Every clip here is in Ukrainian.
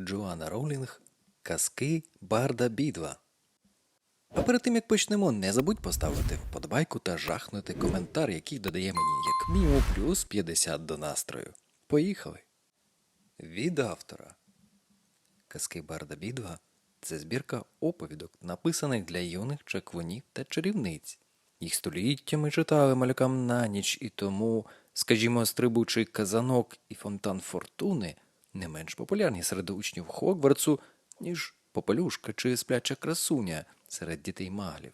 Джоанна Роулінг Казки Барда Бідва. А перед тим як почнемо, не забудь поставити вподобайку та жахнути коментар, який додає мені як мінімум плюс 50 до настрою. Поїхали! Від автора. Казки Барда Бідва це збірка оповідок, написаних для юних чаклунів та чарівниць. Їх століттями читали малюкам на ніч, і тому, скажімо, стрибучий казанок і фонтан фортуни не менш популярні серед учнів Хогвартсу, ніж попелюшка чи спляча красуня серед дітей маглів.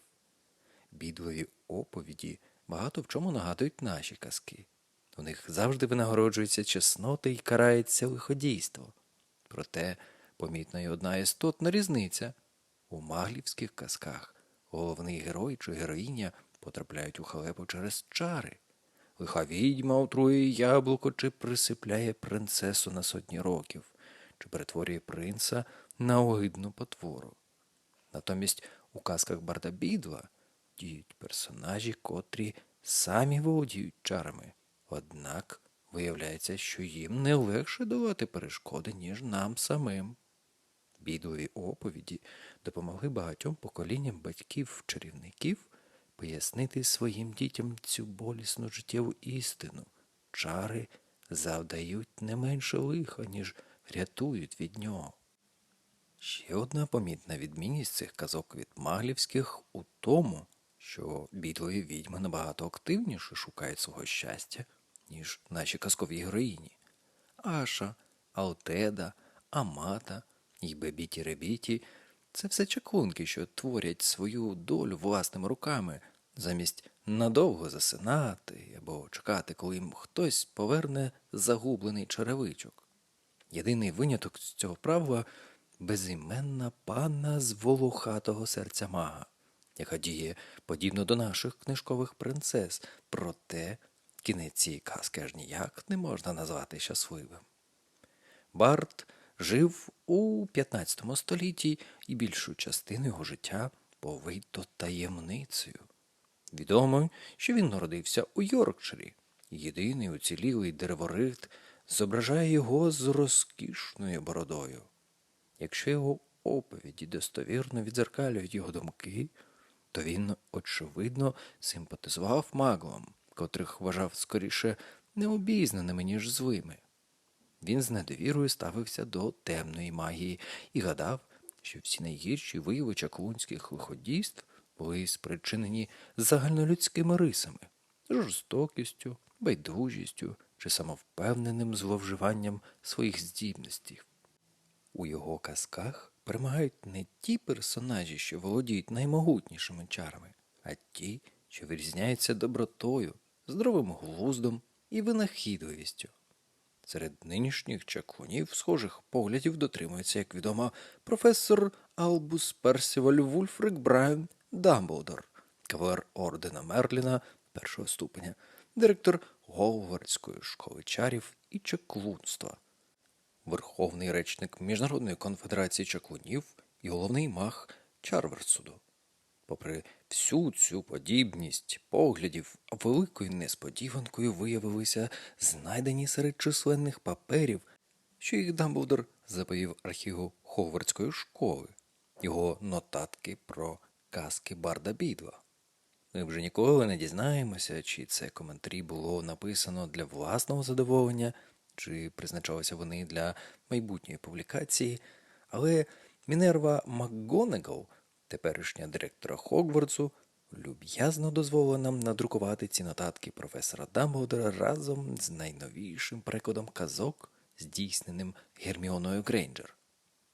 Бідові оповіді багато в чому нагадують наші казки. У них завжди винагороджується чеснота і карається лиходійство. Проте помітна й одна істотна різниця. У маглівських казках головний герой чи героїня потрапляють у халепу через чари. Лиха відьма отруює яблуко чи присипляє принцесу на сотні років, чи перетворює принца на огидну потвору. Натомість у казках Барда Бідла діють персонажі, котрі самі володіють чарами. Однак виявляється, що їм не легше давати перешкоди, ніж нам самим. Бідові оповіді допомогли багатьом поколінням батьків-чарівників пояснити своїм дітям цю болісну життєву істину. Чари завдають не менше лиха, ніж рятують від нього. Ще одна помітна відмінність цих казок від маглівських у тому, що бідові відьми набагато активніше шукають свого щастя, ніж наші казкові героїні. Аша, Алтеда, Амата і Бебіті Ребіті це все чаклунки, що творять свою долю власними руками, замість надовго засинати або чекати, коли їм хтось поверне загублений черевичок. Єдиний виняток з цього правила безіменна панна з волохатого серця мага, яка діє подібно до наших книжкових принцес, проте кінець цієї казки аж ніяк не можна назвати щасливим. Барт жив у 15 столітті і більшу частину його життя повито таємницею. Відомо, що він народився у Йоркширі. Єдиний уцілілий дереворит зображає його з розкішною бородою. Якщо його оповіді достовірно відзеркалюють його думки, то він, очевидно, симпатизував маглам, котрих вважав скоріше необізнаними, ніж злими. Він з недовірою ставився до темної магії і гадав, що всі найгірші вияви чаклунських лиходійств були спричинені загальнолюдськими рисами, жорстокістю, байдужістю чи самовпевненим зловживанням своїх здібностей. У його казках перемагають не ті персонажі, що володіють наймогутнішими чарами, а ті, що вирізняються добротою, здоровим глуздом і винахідливістю. Серед нинішніх чаклунів схожих поглядів дотримується, як відомо, професор Албус Персіваль Вульфрик Брайан Дамблдор, кавалер ордена Мерліна першого ступеня, директор Говардської школи чарів і чаклунства, верховний речник Міжнародної конфедерації чаклунів і головний маг Чарверсуду. Попри всю цю подібність поглядів, великою несподіванкою виявилися знайдені серед численних паперів, що їх Дамблдор заповів архіву Ховардської школи, його нотатки про казки Барда Бідва. Ми вже ніколи не дізнаємося, чи це коментарі було написано для власного задоволення, чи призначалися вони для майбутньої публікації, але Мінерва МакГонегал, теперішня директора Хогвартсу, люб'язно дозволила нам надрукувати ці нотатки професора Дамблдора разом з найновішим перекладом казок, здійсненим Герміоною Грейнджер.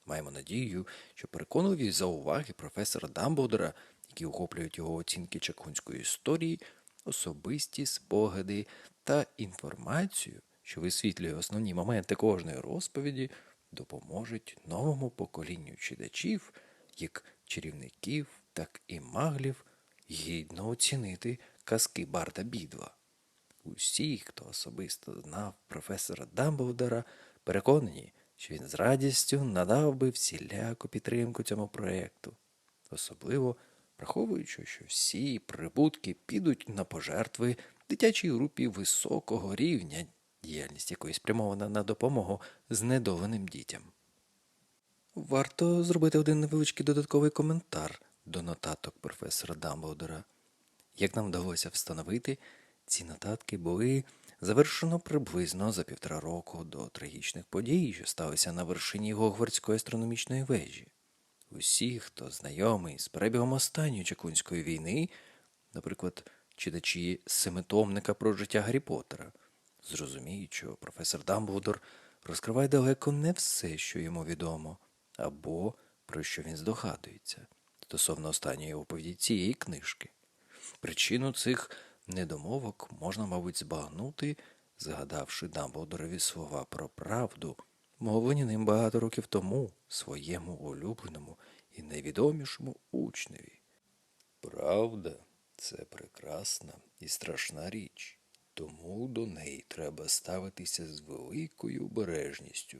Маємо надію, що переконливі зауваги професора Дамблдора, які охоплюють його оцінки чаклунської історії, особисті спогади та інформацію, що висвітлює основні моменти кожної розповіді, допоможуть новому поколінню читачів, як чарівників, так і маглів, гідно оцінити казки Барда Бідла. Усі, хто особисто знав професора Дамблдора, переконані, що він з радістю надав би всіляку підтримку цьому проєкту, особливо враховуючи, що всі прибутки підуть на пожертви дитячій групі високого рівня, діяльність якої спрямована на допомогу знедоленим дітям. Варто зробити один невеличкий додатковий коментар до нотаток професора Дамблдора. Як нам вдалося встановити, ці нотатки були завершено приблизно за півтора року до трагічних подій, що сталися на вершині Гогвардської астрономічної вежі. Усі, хто знайомий з перебігом останньої Чекунської війни, наприклад, читачі семитомника про життя Гаррі Поттера, зрозуміють, що професор Дамблдор розкриває далеко не все, що йому відомо, або про що він здогадується стосовно останньої оповіді цієї книжки. Причину цих недомовок можна, мабуть, збагнути, згадавши Дамблдорові слова про правду, мовлені ним багато років тому своєму улюбленому і найвідомішому учневі. Правда це прекрасна і страшна річ, тому до неї треба ставитися з великою обережністю.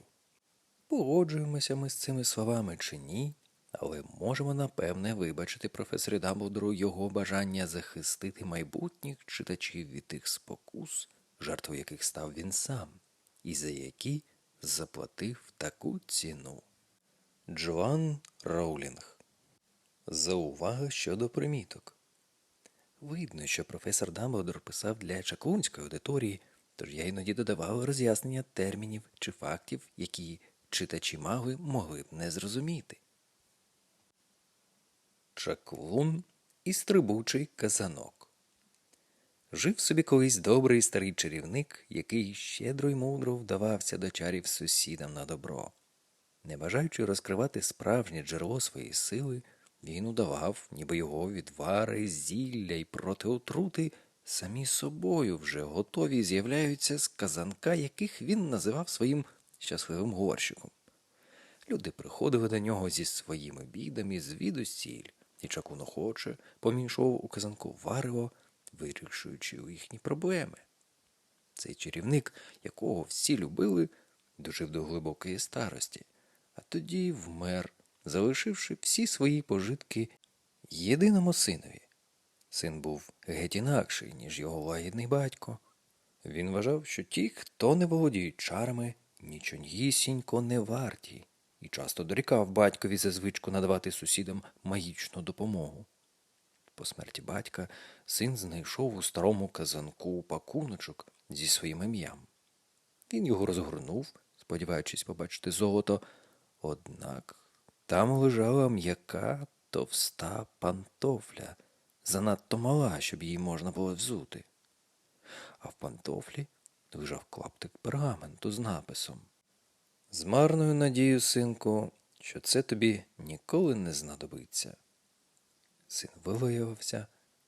Погоджуємося ми з цими словами чи ні, але можемо напевне вибачити професорі Дамблдору його бажання захистити майбутніх читачів від тих спокус, жертвою яких став він сам, і за які заплатив таку ціну. Джоан Роулінг. Заувага щодо приміток. Видно, що професор Дамблдор писав для чаклунської аудиторії, тож я іноді додавав роз'яснення термінів чи фактів, які читачі маги могли б не зрозуміти. Чаклун і стрибучий казанок. Жив собі колись добрий старий чарівник, який щедро й мудро вдавався до чарів сусідам на добро. Не бажаючи розкривати справжнє джерело своєї сили, він удавав, ніби його відвари, зілля й протиотрути самі собою вже готові з'являються з казанка, яких він називав своїм щасливим горщиком. Люди приходили до нього зі своїми бідами звідусіль, і чакун охоче помішував у казанку варево, вирішуючи їхні проблеми. Цей чарівник, якого всі любили, дожив до глибокої старості, а тоді вмер, залишивши всі свої пожитки єдиному синові. Син був геть інакший, ніж його лагідний батько. Він вважав, що ті, хто не володіють чарами, нічогісінько не варті, і часто дорікав батькові за звичку надавати сусідам магічну допомогу. По смерті батька син знайшов у старому казанку пакуночок зі своїм ім'ям. Він його розгорнув, сподіваючись побачити золото, однак там лежала м'яка товста пантофля, занадто мала, щоб її можна було взути. А в пантофлі лежав клаптик пергаменту з написом З марною надією, синку, що це тобі ніколи не знадобиться. Син вилаявся,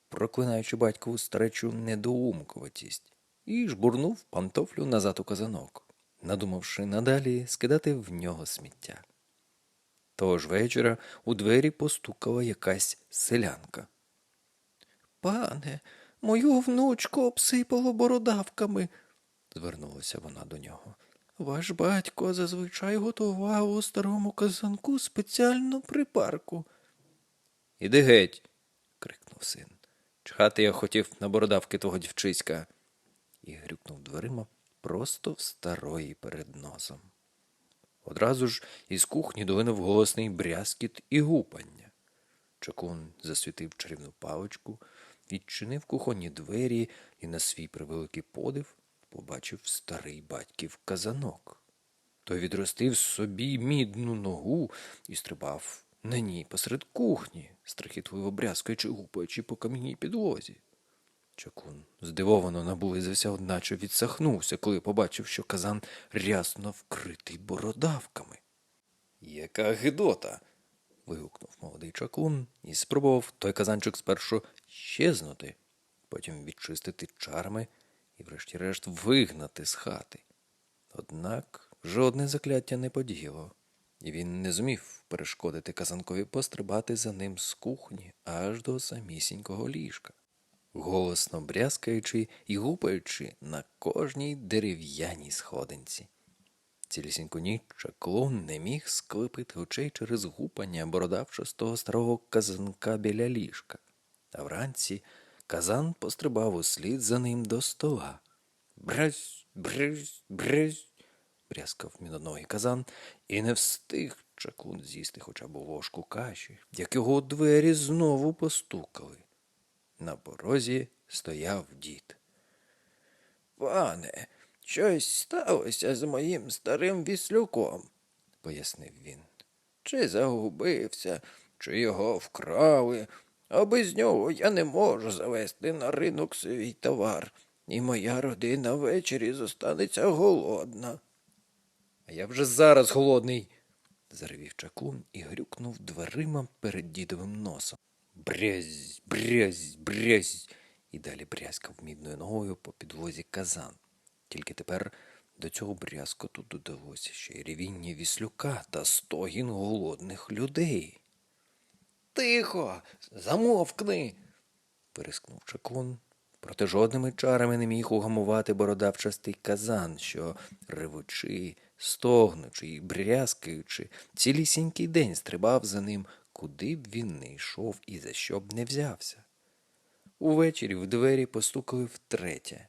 проклинаючи батькову старечу недоумкуватість, і жбурнув пантофлю назад у казанок, надумавши надалі скидати в нього сміття. Того ж вечора у двері постукала якась селянка. Пане, мою внучку обсипало бородавками, звернулася вона до нього. Ваш батько зазвичай готував у старому казанку спеціальну припарку. Іди геть. крикнув син. Чхати я хотів на бородавки твого дівчиська. І грюкнув дверима просто в старої перед носом. Одразу ж із кухні долинув голосний брязкіт і гупання. Чакун засвітив чарівну паличку, відчинив кухонні двері і на свій превеликий подив побачив старий батьків казанок. Той відростив собі мідну ногу і стрибав на ній посеред кухні, страхітливо брязкаючи гупаючи по кам'яній підлозі. Чакун здивовано наблизився, одначе відсахнувся, коли побачив, що казан рясно вкритий бородавками. Яка гидота. вигукнув молодий чакун і спробував той казанчик спершу щезнути, потім відчистити чарми і, врешті-решт, вигнати з хати. Однак жодне закляття не подіяло, і він не зумів перешкодити казанкові пострибати за ним з кухні аж до самісінького ліжка голосно брязкаючи і гупаючи на кожній дерев'яній сходинці. Цілісіньку ніч чаклун не міг склепити очей через гупання бородавчастого старого казанка біля ліжка, а вранці казан пострибав услід за ним до стола. Брязь, брязь, брязь. брязкав міноногий казан, і не встиг чаклун з'їсти хоча б ложку каші, як його у двері знову постукали. На порозі стояв дід. Пане, щось сталося з моїм старим віслюком, пояснив він. Чи загубився, чи його вкрали, а без нього я не можу завести на ринок свій товар, і моя родина ввечері зостанеться голодна. А я вже зараз голодний, заревів чаклун і грюкнув дверима перед дідовим носом. Брязь, брязь, брязь. І далі брязкав мідною ногою по підлозі казан. Тільки тепер до цього брязкоту додалося ще й ревіння віслюка та стогін голодних людей. Тихо, замовкни. вирискнув чаклун. Проте жодними чарами не міг угамувати бородавчастий казан, що, ревучи, стогнучи і брязкаючи, цілісінький день стрибав за ним, куди б він не йшов і за що б не взявся. Увечері в двері постукали втретє.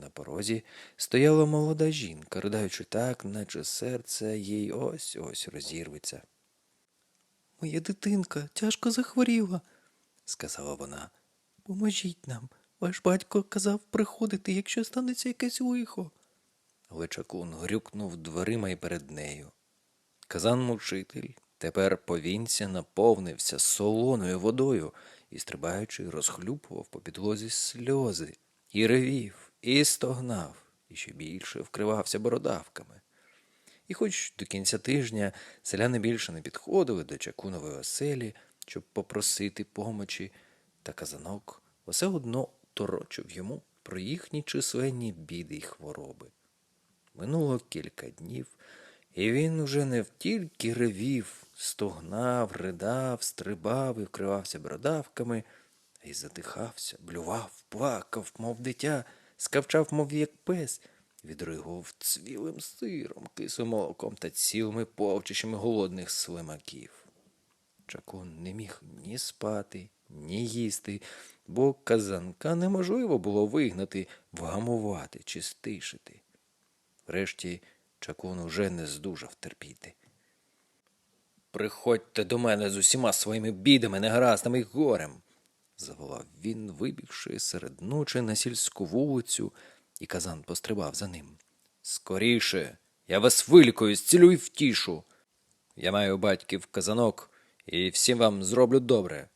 На порозі стояла молода жінка, riдаючи так, наче серце їй ось ось розірветься. Моя дитинка тяжко захворіла, сказала вона. Поможіть нам. Ваш батько казав приходити, якщо станеться якесь лихо. Але грюкнув дверима й перед нею. Казан мучитель тепер повінця наповнився солоною водою і, стрибаючи, розхлюпував по підлозі сльози, і ревів, і стогнав, і ще більше вкривався бородавками. І хоч до кінця тижня селяни більше не підходили до чакунової оселі, щоб попросити помочі, та казанок все одно торочив йому про їхні численні біди й хвороби. Минуло кілька днів, і він уже не тільки ревів, стогнав, ридав, стрибав і вкривався бородавками, а й задихався, блював, плакав, мов дитя, скавчав, мов як пес, відригував цвілим сиром, кислим молоком та цілими повчищами голодних слимаків. Чакун не міг ні спати, ні їсти, бо казанка неможливо було вигнати, вгамувати чи стишити. Врешті чакун уже не здужав терпіти. Приходьте до мене з усіма своїми бідами, негараздами й горем, заволав він, вибігши серед ночі на сільську вулицю, і казан пострибав за ним. Скоріше, я вас вилікую, зцілю й втішу. Я маю батьків казанок, і всім вам зроблю добре.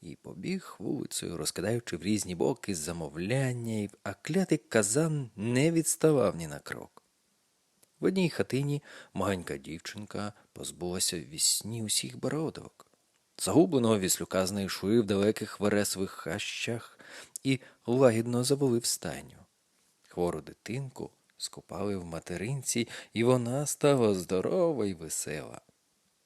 І побіг вулицею, розкидаючи в різні боки замовляння, а клятий казан не відставав ні на крок. В одній хатині маленька дівчинка позбулася в вісні усіх бородок. Загубленого віслюка знайшли в далеких вересових хащах і лагідно завели в стайню. Хвору дитинку скупали в материнці, і вона стала здорова й весела.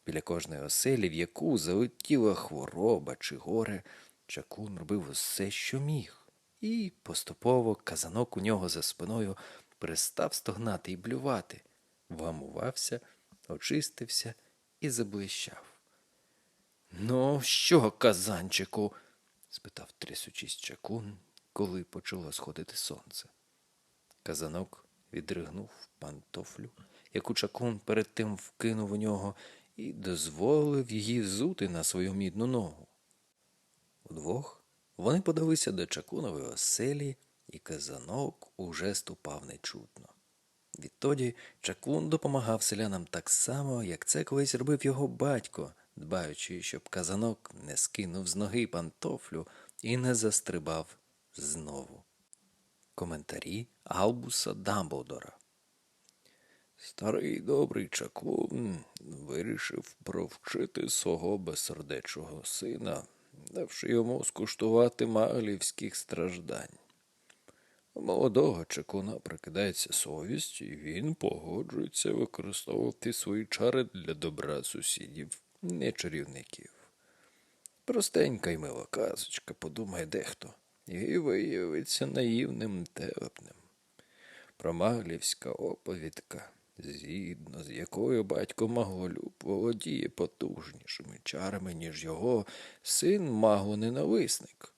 Біля кожної оселі, в яку залетіла хвороба чи горе, чакун робив усе, що міг, і поступово казанок у нього за спиною перестав стогнати і блювати, вгамувався, очистився і заблищав. Ну, що, казанчику? спитав трясучись чакун, коли почало сходити сонце. Казанок відригнув пантофлю, яку чакун перед тим вкинув у нього, і дозволив її взути на свою мідну ногу. Удвох вони подалися до чакунової оселі, і казанок уже ступав нечутно. Відтоді чакун допомагав селянам так само, як це колись робив його батько, дбаючи, щоб казанок не скинув з ноги пантофлю і не застрибав знову. Коментарі Албуса Дамблдора Старий добрий чаклун вирішив провчити свого безсердечого сина, давши йому скуштувати маглівських страждань. Молодого чекуна прикидається совість, і він погоджується використовувати свої чари для добра сусідів, не чарівників. Простенька й мила казочка, подумає дехто, і виявиться наївним телепнем. Промаглівська оповідка, згідно з якою батько Маголюб володіє потужнішими чарами, ніж його син маглоненависник.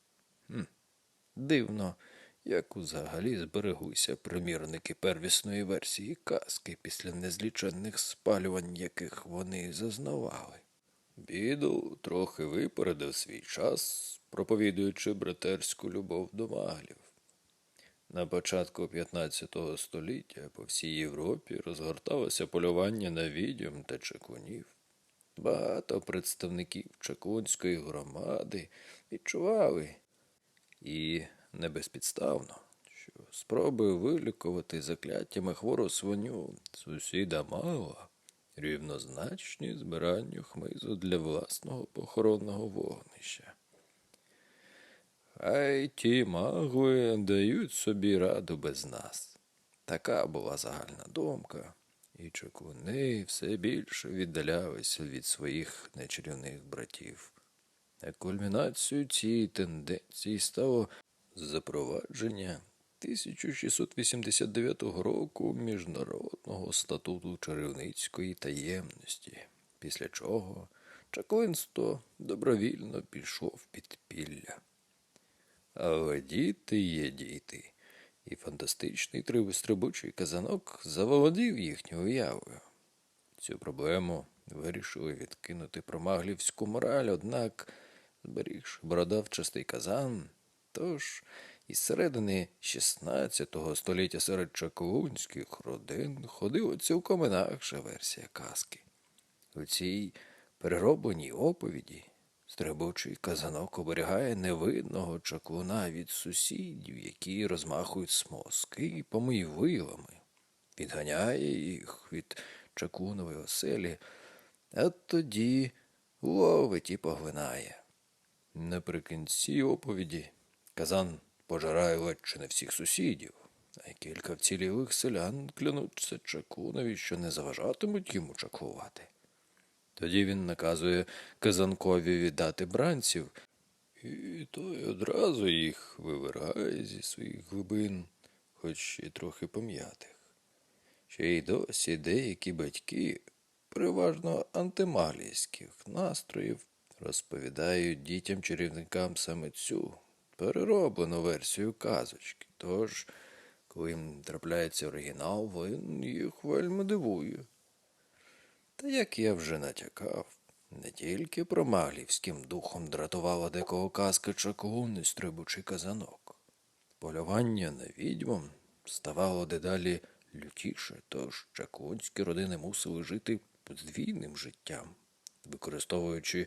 Хм, Дивно, як взагалі збереглися примірники первісної версії казки після незліченних спалювань, яких вони зазнавали. Бідл трохи випередив свій час, проповідуючи братерську любов до маглів. На початку 15 століття по всій Європі розгорталося полювання на відьом та чекунів. Багато представників чекунської громади відчували і не безпідставно, що спроби вилікувати закляттями хвору свиню сусіда мала рівнозначні збиранню хмизу для власного похоронного вогнища. Хай ті магли дають собі раду без нас. Така була загальна думка, і чекуни все більше віддалялися від своїх нечарівних братів. А кульмінацією цієї тенденції стало запровадження 1689 року Міжнародного статуту чарівницької таємності, після чого чаклинство добровільно пішов під пілля. Але діти є діти, і фантастичний тривострибучий казанок заволодів їхньою уявою. Цю проблему вирішили відкинути про маглівську мораль, однак, зберігши бородавчастий казан, тож із середини XVI століття серед чаклунських родин ходила цілком інакша версія казки. У цій переробленій оповіді стрибучий казанок оберігає невидного чаклуна від сусідів, які розмахують смоски і помийвилами, відганяє їх від чаклунової оселі, а тоді ловить і поглинає. Наприкінці оповіді казан пожирає ледь не всіх сусідів, а кілька вцілілих селян клянуться чаклунові, що не заважатимуть йому чаклувати. Тоді він наказує казанкові віддати бранців, і той одразу їх вивирає зі своїх глибин, хоч і трохи пом'ятих. Ще й досі деякі батьки, переважно антималійських настроїв, розповідають дітям чарівникам саме цю перероблену версію казочки. Тож, коли їм трапляється оригінал, він їх вельми дивує. Та як я вже натякав, не тільки про маглівським духом дратувала декого казка чаклун і стрибучий казанок. Полювання на відьмом ставало дедалі лютіше, тож чаклунські родини мусили жити подвійним життям, використовуючи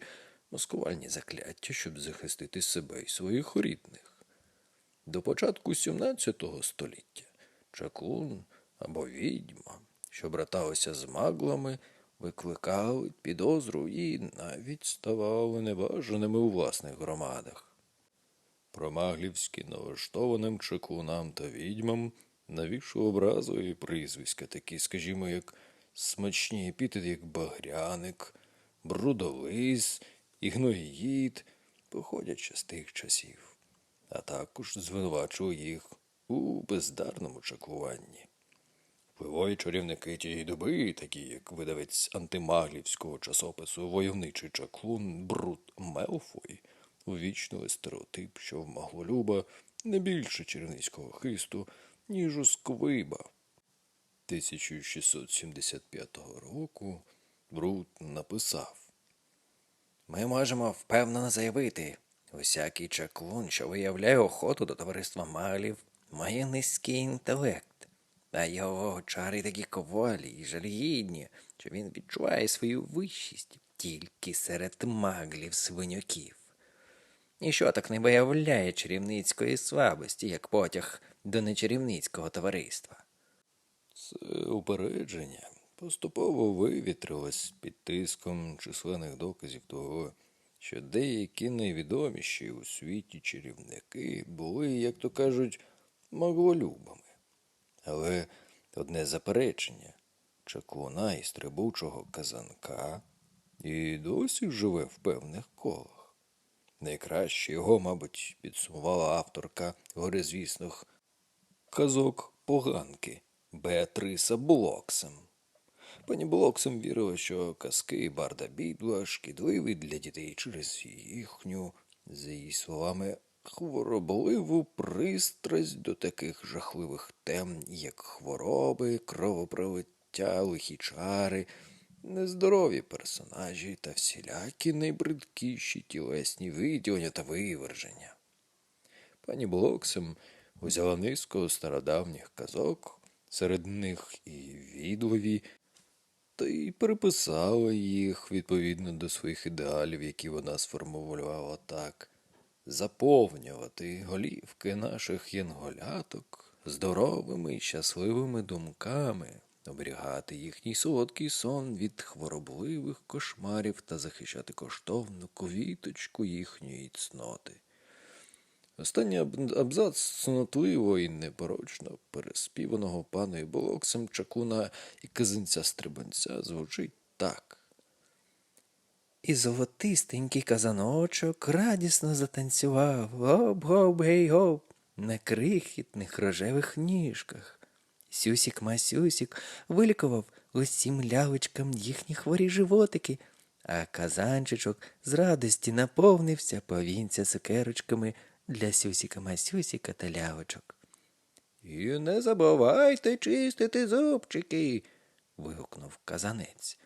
маскувальні закляття, щоб захистити себе і своїх рідних. До початку XVII століття чаклун або відьма, що браталися з маглами, викликали підозру і навіть ставали небажаними у власних громадах. Про маглівські налаштованим чаклунам та відьмам навішу образу і прізвиська, такі, скажімо, як смачні епітети, як багряник, брудолис і гноїд, походять ще з тих часів, а також звинувачую їх у бездарному чаклуванні. Впливові чарівники тієї доби, такі як видавець антимаглівського часопису Войовничий чаклун Брут Мелфой, увічнили стереотип, що в маглолюба не більше чарівницького хисту, ніж у сквиба. 1675 року Брут написав Ми можемо впевнено заявити, усякий чаклун, що виявляє охоту до товариства маглів, має низький інтелект. А його чари такі ковалі і жалігідні, що він відчуває свою вищість тільки серед маглів свиньоків. Ніщо так не виявляє чарівницької слабості, як потяг до нечарівницького товариства. Це упередження поступово вивітрилось під тиском численних доказів того, що деякі найвідоміші у світі чарівники були, як то кажуть, маглолюбами. Але одне заперечення чаклуна і стрибучого казанка і досі живе в певних колах. Найкраще його, мабуть, підсумувала авторка горизвісних казок поганки Беатриса Блоксом. Пані Блоксом вірила, що казки Барда Бідла шкідливі для дітей через їхню, за її словами, хворобливу пристрасть до таких жахливих тем, як хвороби, кровопролиття, лихі чари, нездорові персонажі та всілякі найбридкіші тілесні виділення та виверження. Пані Блоксом узяла низку стародавніх казок, серед них і відлові, та й переписала їх відповідно до своїх ідеалів, які вона сформулювала так. Заповнювати голівки наших янголяток здоровими і щасливими думками, оберігати їхній солодкий сон від хворобливих кошмарів та захищати коштовну квіточку їхньої цноти. Останній абзац цнотливо і непорочно переспіваного паною Болоксом чаклуна і казинця стрибанця звучить так. І золотистенький казаночок радісно затанцював гоп-гоп, гей-гоп на крихітних рожевих ніжках. Сюсік Масюсік вилікував усім лялечкам їхні хворі животики, а казанчичок з радості наповнився повінця цукерочками для Сюсіка Масюсіка та лялечок. І не забувайте чистити зубчики. вигукнув казанець.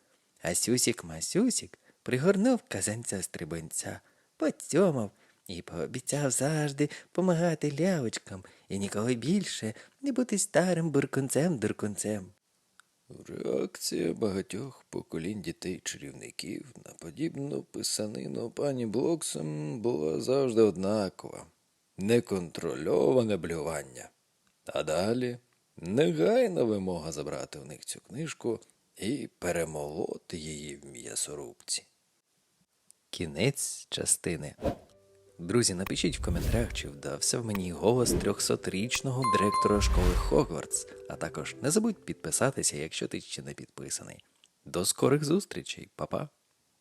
А Сюсік Масюсік пригорнув казанця стрибанця, поцьомав і пообіцяв завжди помагати лявочкам і ніколи більше не бути старим буркунцем-дуркунцем. Реакція багатьох поколінь дітей-чарівників на подібну писанину пані Блоксом була завжди однакова неконтрольоване блювання. А далі негайна вимога забрати у них цю книжку і перемолоти її в м'ясорубці. Кінець частини. Друзі, напишіть в коментарях, чи вдався в мені голос 300-річного директора школи Хогвартс, а також не забудь підписатися, якщо ти ще не підписаний. До скорих зустрічей, па-па!